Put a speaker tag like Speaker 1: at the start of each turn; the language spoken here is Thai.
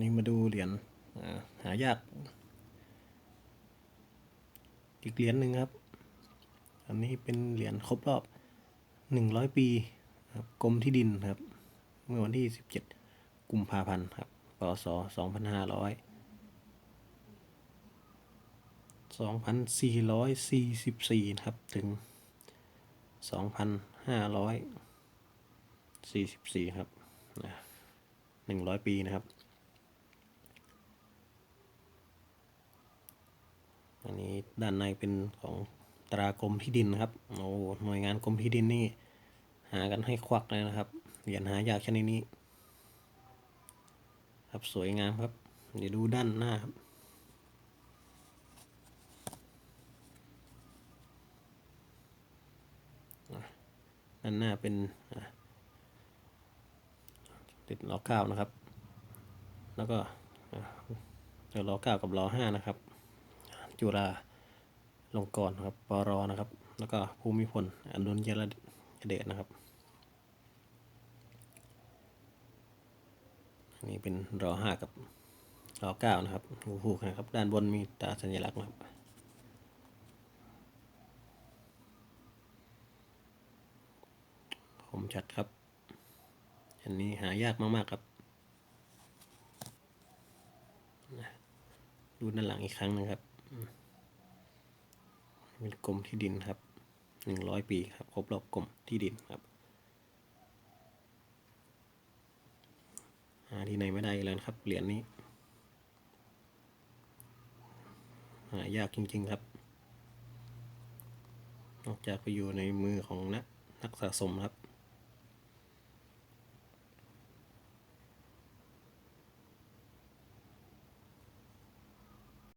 Speaker 1: นี่มาดูเหรียญหายาก อีกเหรียญหนึ่งครับ อันนี้เป็นเหรียญครบรอบหนึ่งร้อยปีครับกรมที่ดินครับ เมื่อวันที่สิบเจ็ดกุมภาพันธ์ครับปศสองพันห้าร้อยสองพันสี่ร้อยสี่สิบสี่ครับถึงสองพันห้าร้อยสี่สิบสี่ครับหนึ่งร้อยปีนะครับ อันนี้ด้านในเป็นของตรากรมที่ดินนะครับโอ้หน่วยงานกรมที่ดินนี่หากันให้ควักเลยนะครับเหรียญหายากชนิดนี้ ครับสวยงามครับ เดี๋ยวดูด้านหน้าครับด้านหน้าเป็นติดล้อเก้านะครับ แล้วก็เดี๋ยวล้อเก้ากับล้อห้านะครับ จุฬาลงกรณ์ครับปรนะครับ แล้วก็ภูมิพลอดุลยเดชนะครับอันนี้เป็นรอห้ากับรอเก้านะครับหูผูนะครับ ด้านบนมีตาสัญลักษณ์นะครับคมชัดครับ อันนี้หายากมากๆครับ ดูด้านหลังอีกครั้งนึงครับ เป็นกรมที่ดินครับหนึ่งร้อยปีครับครบรอบกรมที่ดินครับหาที่ไหนไม่ได้แล้วครับเหรียญนี้หายากจริงๆครับ นอกจากไปอยู่ในมือของนักนักสะสมครับ